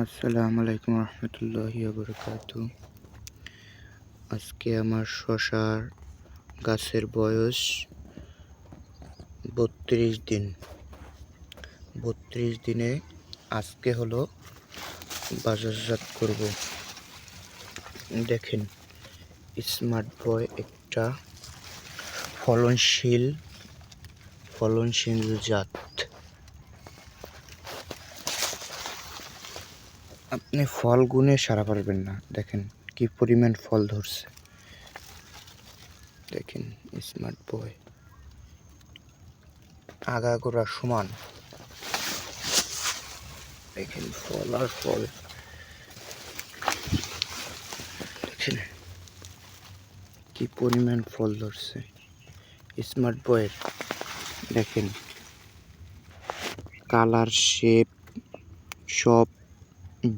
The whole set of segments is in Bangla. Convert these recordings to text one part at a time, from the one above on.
আসসালামু আলাইকুম রহমতুল্লাহি বরকাত। আজকে আমার শশার গাছের বয়স বত্রিশ দিন। বত্রিশ দিনে আজকে হলো বাজারজাত করব। দেখেন, স্মার্ট বয় একটা ফলনশীল ফলনশীল জাত। আপনি ফল গুনে সারা পারবেন না। দেখেন কি পরিমাণ ফল ধরছে। দেখেন স্মার্ট বয় আগা আগাগোড়া সমান। দেখেন ফল আর ফল। দেখেন কি পরিমাণ ফল ধরছে। স্মার্ট বয়ের দেখেন কালার শেপ সব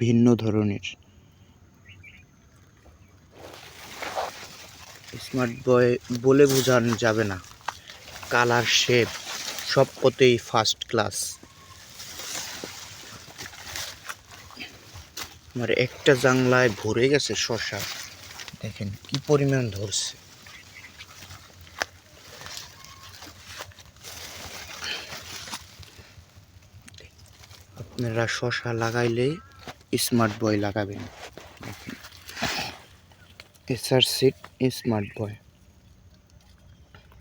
ভিন্ন ধরনের। স্মার্ট বয় বলে বোঝানো যাবে না। কালার শেপ সব পথেই ফার্স্ট ক্লাস। আমার একটা জাংলায় ভরে গেছে শশা। দেখেন কি পরিমাণ ধরছে। আপনারা শশা লাগাইলেই স্মার্ট বয় লাগাবেন। SR seat smart boy